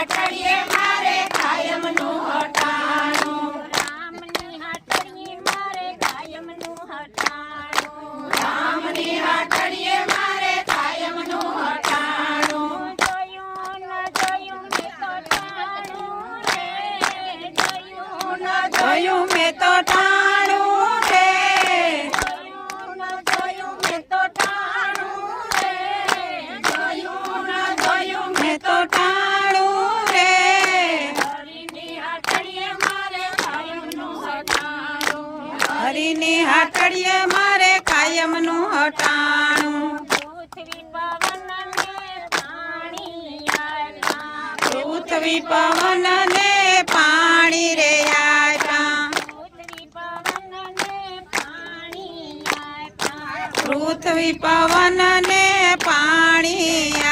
હાટડીએ મારે કાયમનું હટાણું. રામની હાટડીએ મારે કાયમનું હટાણું. રામની હાટડીએ મારે કાયમનું હટાણું. જોયું ન જોયું મેં તો ટાણું રે. જોયું ન જોયું મેં તો ટાણું રે. જોયું ન જોયું મેં તો ટાણું રે. જોયું ન જોયું મેં તો ટાણું પવન ને પાણી રે પૃથ્વી પવનને પાણી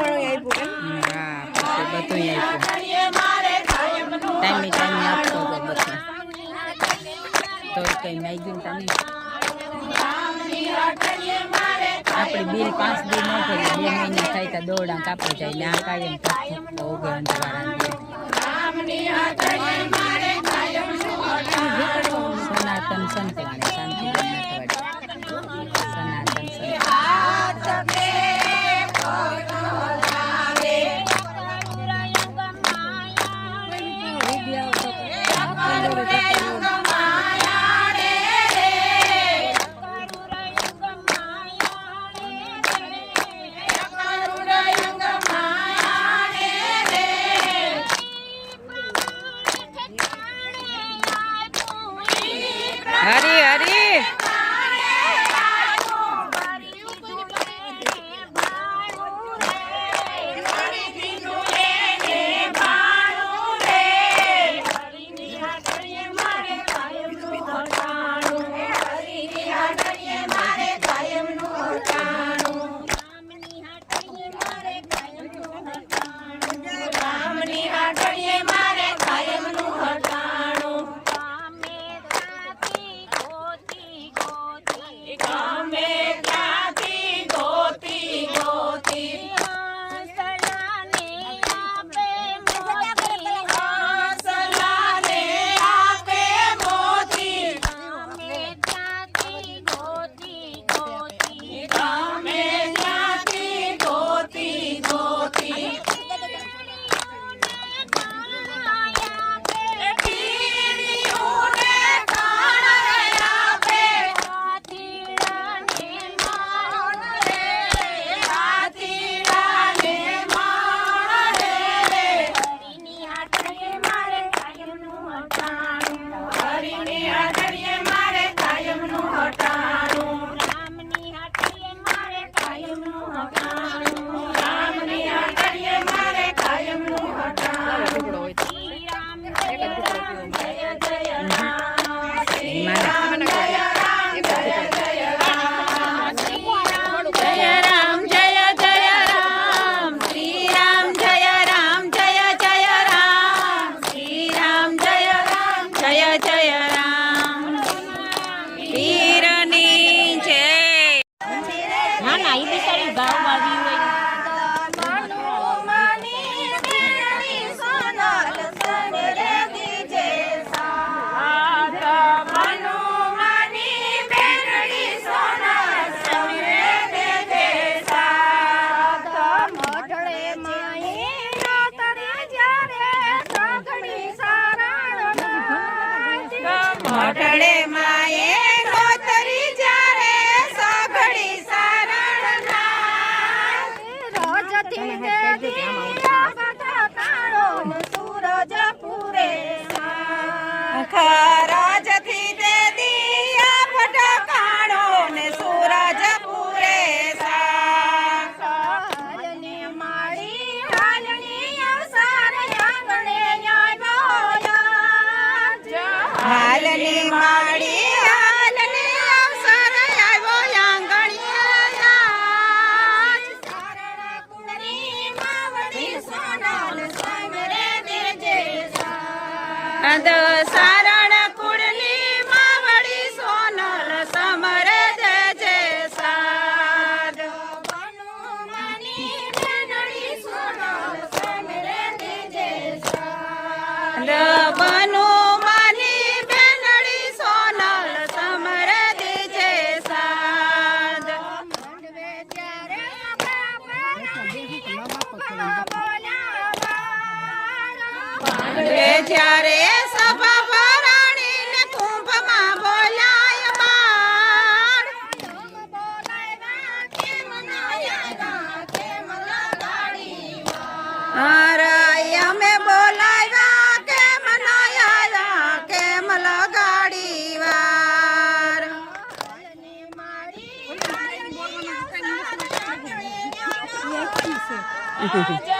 સોળું આપ્યું કેમ હા પછી બધું આપ્યું ટાઈમે ટાઈમે આપતો હતો બધું. તો કઈ માગ્યું તા નહીં રામની હાટડીએ મારે આપણે બિલ પાંચ દી ન ભરી બે મહિના થાય તો દોડા કાપી જાય ને આ કાયમ ઓગણ અંતવાળા સનાતન સંતવાણી જ્યારે સભા ભરાણીને કુંભમાં બોલાય બાળ. અરે અમે બોલાવ્યા કેમ ન આવ્યા કેમ લગાડી વાર.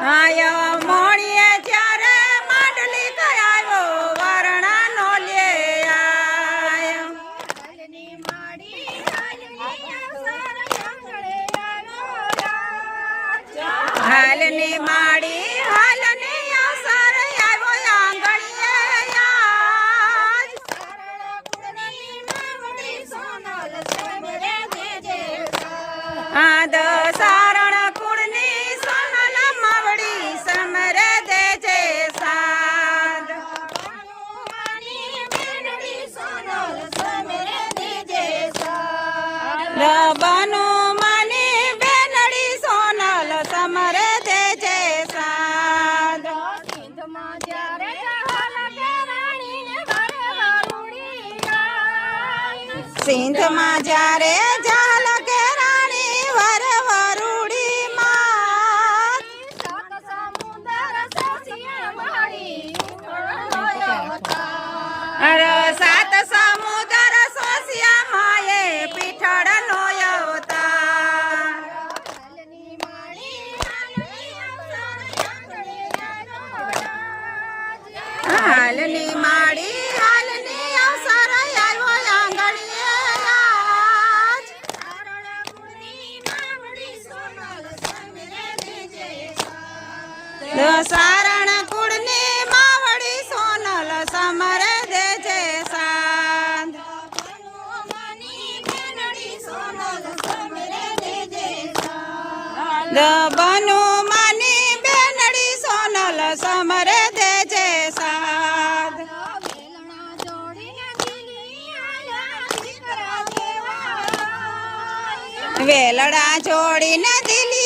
આયો મોણીએ. સારણ કુળની માવડી સોનલ સમરે દે છે સાંજ સોનલ સમરે દે છે સાદ વેલડા જોડીને દિલી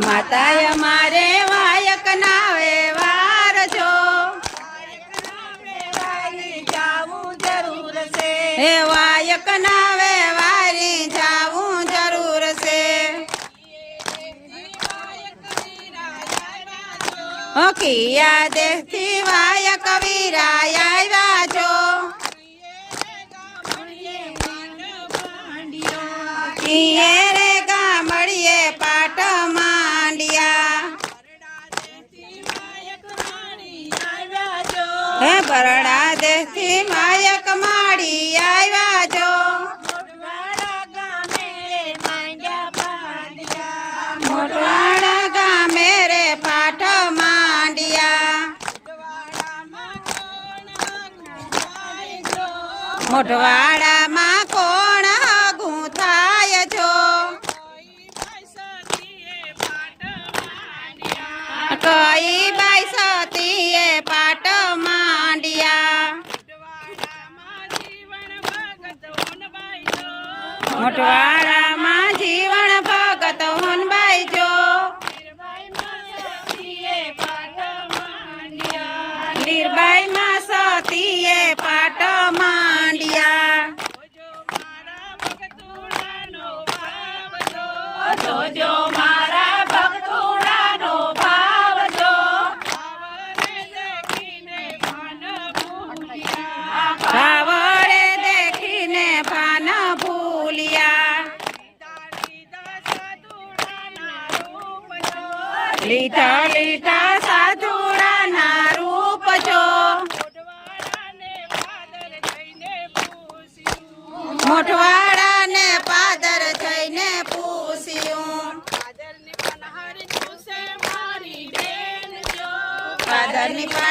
માતાએ મારે વાયક ના વ્યવહાર જો હે વાયક ના વ્યવહારી જાવું જરૂર છે હકિયા દેખથી વાયક વીરાય આવ્યા જો કિયે મોઢવાડામાં કોણ હગું થાય જો કઈ બાઈ સતીએ પાટ માંડ્યા? મોટવાડામાં પાદરની